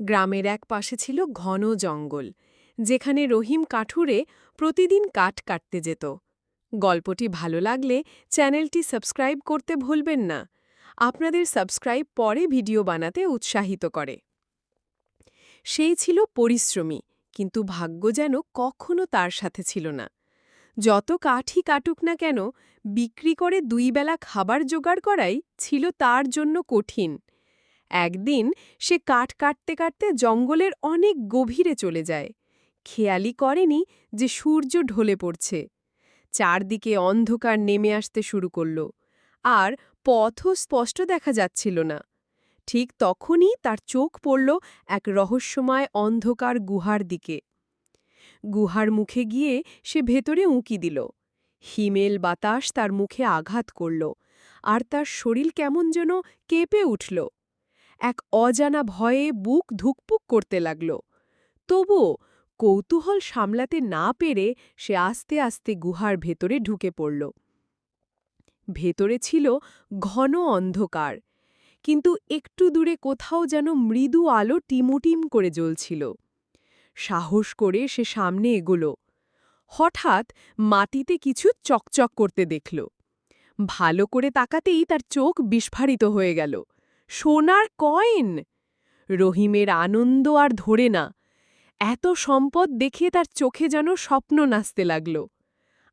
গ্রামের এক পাশে ছিল ঘন জঙ্গল, যেখানে রহিম কাঠুরে প্রতিদিন কাঠ কাটতে যেত। গল্পটি ভালো লাগলে চ্যানেলটি সাবস্ক্রাইব করতে ভুলবেন না। আপনাদের সাবস্ক্রাইব পরে ভিডিও বানাতে উৎসাহিত করে। সেই ছিল পরিশ্রমী, কিন্তু ভাগ্য যেন কখনো তার সাথে ছিল না। যত কাঠই কাটুক না কেন, বিক্রি করে দুই বেলা খাবার জোগাড় করাই ছিল তার জন্য কঠিন। একদিন সে কাঠ কাটতে কাটতে জঙ্গলের অনেক গভীরে চলে যায়। খেয়ালি করেনি যে সূর্য ঢলে পড়ছে। চারদিকে অন্ধকার নেমে আসতে শুরু করল। আর পথও স্পষ্ট দেখা যাচ্ছিল না। ঠিক তখনই তার চোখ পড়ল এক রহস্যময় অন্ধকার গুহার দিকে। গুহার মুখে গিয়ে সে ভেতরে উঁকি দিল। হিমেল বাতাস তার মুখে আঘাত করল। আর তার শরীর কেমন যেন কেঁপে উঠল। এক অজানা ভয়ে বুক ধুকপুক করতে লাগল। তবুও কৌতূহল সামলাতে না পেরে সে আস্তে আস্তে গুহার ভেতরে ঢুকে পড়ল। ভেতরে ছিল ঘন অন্ধকার, কিন্তু একটু দূরে কোথাও যেন মৃদু আলো টিমুটিম করে জ্বলছিল। সাহস করে সে সামনে এগোল। হঠাৎ মাটিতে কিছু চকচক করতে দেখল। ভালো করে তাকাতেই তার চোখ বিস্ফারিত হয়ে গেল। সোনার কয়েন? রহিমের আনন্দ আর ধরে না। এত সম্পদ দেখে তার চোখে যেন স্বপ্ন নাচতে লাগল।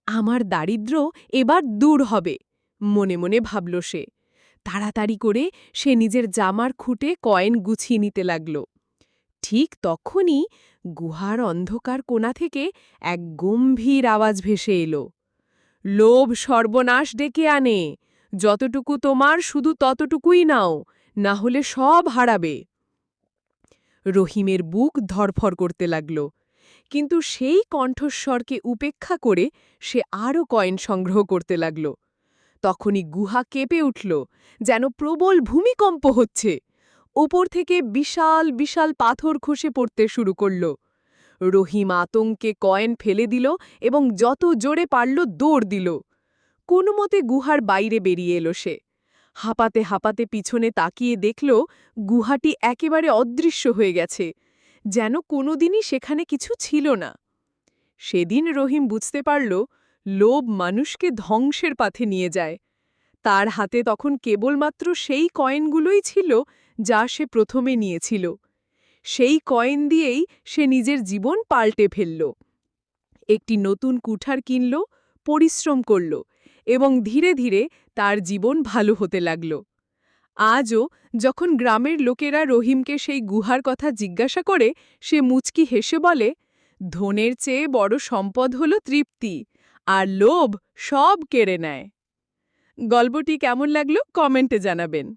আমার দারিদ্র এবার দূর হবে, মনে মনে ভাবল সে। তাড়াতাড়ি করে সে নিজের জামার খুঁটে কয়েন গুছিয়ে নিতে লাগল। ঠিক তখনই গুহার অন্ধকার কোণা থেকে এক গম্ভীর আওয়াজ ভেসে এলো। লোভ সর্বনাশ ডেকে আনে, যতটুকু তোমার শুধু ততটুকুই নাও। না হলে সব হারাবে। রহিমের বুক ধরফর করতে লাগল, কিন্তু সেই কণ্ঠস্বরকে উপেক্ষা করে সে আরও কয়েন সংগ্রহ করতে লাগল। তখনই গুহা কেঁপে উঠল, যেন প্রবল ভূমিকম্প হচ্ছে। ওপর থেকে বিশাল বিশাল পাথর খসে পড়তে শুরু করল। রহিম আতঙ্কে কয়েন ফেলে দিল এবং যত জোরে পারল দৌড় দিল। কোনো মতে গুহার বাইরে বেরিয়ে এলো সে। হাঁপাতে হাঁপাতে পিছনে তাকিয়ে দেখল গুহাটি একেবারে অদৃশ্য হয়ে গেছে, যেন কোনোদিনই সেখানে কিছু ছিল না। সেদিন রহিম বুঝতে পারল, লোভ মানুষকে ধ্বংসের পাথে নিয়ে যায়। তার হাতে তখন কেবলমাত্র সেই কয়েনগুলোই ছিল যা সে প্রথমে নিয়েছিল। সেই কয়েন দিয়েই সে নিজের জীবন পাল্টে ফেলল। একটি নতুন কুঠার কিনল, পরিশ্রম করল এবং ধীরে ধীরে তার জীবন ভালো হতে লাগল। আজও যখন গ্রামের লোকেরা রহিমকে সেই গুহার কথা জিজ্ঞাসা করে, সে মুচকি হেসে বলে, ধনের চেয়ে বড় সম্পদ হল তৃপ্তি, আর লোভ সব কেড়ে নেয়। গল্পটি কেমন লাগল কমেন্টে জানাবেন।